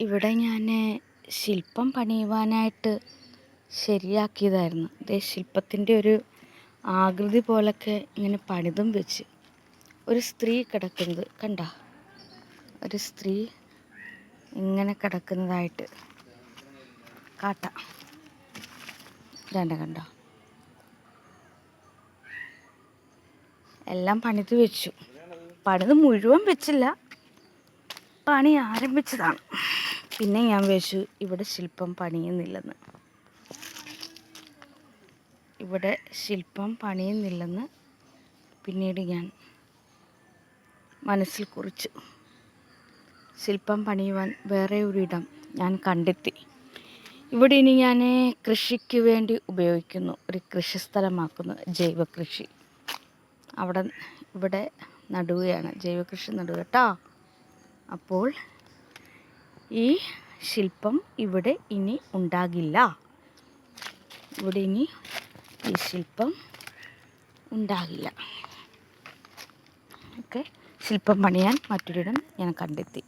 ഇവിടെ ഞാൻ ശില്പം പണിയുവാനായിട്ട് ശരിയാക്കിയതായിരുന്നു. ദേ ശില്പത്തിന്റെ ഒരു ആകൃതി പോലൊക്കെ ഇങ്ങനെ പണിതും വെച്ച്. ഒരു സ്ത്രീ കിടക്കുന്നത് കണ്ട? ഒരു സ്ത്രീ ഇങ്ങനെ കിടക്കുന്നതായിട്ട് കാട്ട. വേണ്ട കണ്ടോ? എല്ലാം പണിത് വെച്ചു. പണിത് മുഴുവൻ വെച്ചില്ല. പണി ആരംഭിച്ചതാണ്. പിന്നെ ഞാൻ വിചാരിച്ചു ഇവിടെ ശില്പം പണിയുന്നില്ലെന്ന്. ഇവിടെ ശില്പം പണിയുന്നില്ലെന്ന് പിന്നീട് ഞാൻ മനസ്സിൽ കുറിച്ചു. ശില്പം പണിയുവാൻ വേറെ ഒരിടം ഞാൻ കണ്ടെത്തി. ഇവിടെ ഇനി ഞാൻ കൃഷിക്ക് വേണ്ടി ഉപയോഗിക്കുന്നു. ഒരു കൃഷിസ്ഥലമാക്കുന്നു ജൈവ കൃഷി. അവിടെ ഇവിടെ നടുകയാണ്. ജൈവ കൃഷി നടുക കേട്ടോ. അപ്പോൾ ഈ ശില്പം ഇവിടെ ഇനി ഉണ്ടാകില്ല. ഇവിടെ ഇനി ഈ ശില്പം ഉണ്ടാകില്ല. ഓക്കെ. ശില്പം പണിയാൻ മറ്റൊരിടം ഞാൻ കണ്ടെത്തി.